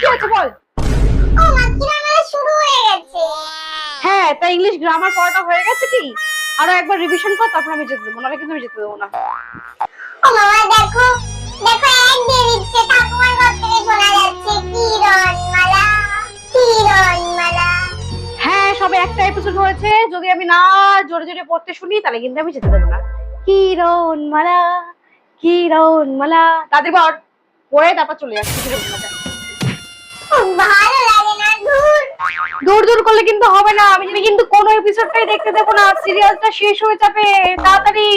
কি হয়েছে বল। ও মা কিরামেলা শুরু হয়ে গেছে। হ্যাঁ তা ইংলিশ গ্রামার পড়াটা হয়ে গেছে কি? আরও একবার রিভিশন কর তারপর আমি যেতে দেবো। নাহলে কিন্তু আমি যেতে দেবো না। ও মামা দেখো দেখো এক দিয়ে দিচ্ছে ঠাকুমার ঘর শোনা যাচ্ছে। কিরণমালা কিরণমালা। হ্যাঁ সবে একটা এপিসোড হয়েছে। যদি আমি না জোরে জোরে পড়তে শুনি তাহলে কিন্তু আমি যেতে দেবো না। কিরণ মালা কিরণ মালা তাদের বর পড়ে তারপর চলে যাচ্ছে। দূর দূর করলে কিন্তু হবে না। আমি কিন্তু কোনো এপিসোডটাই দেখতে দেবো না। সিরিয়ালটা শেষ হয়ে যাবে। তাড়াতাড়ি।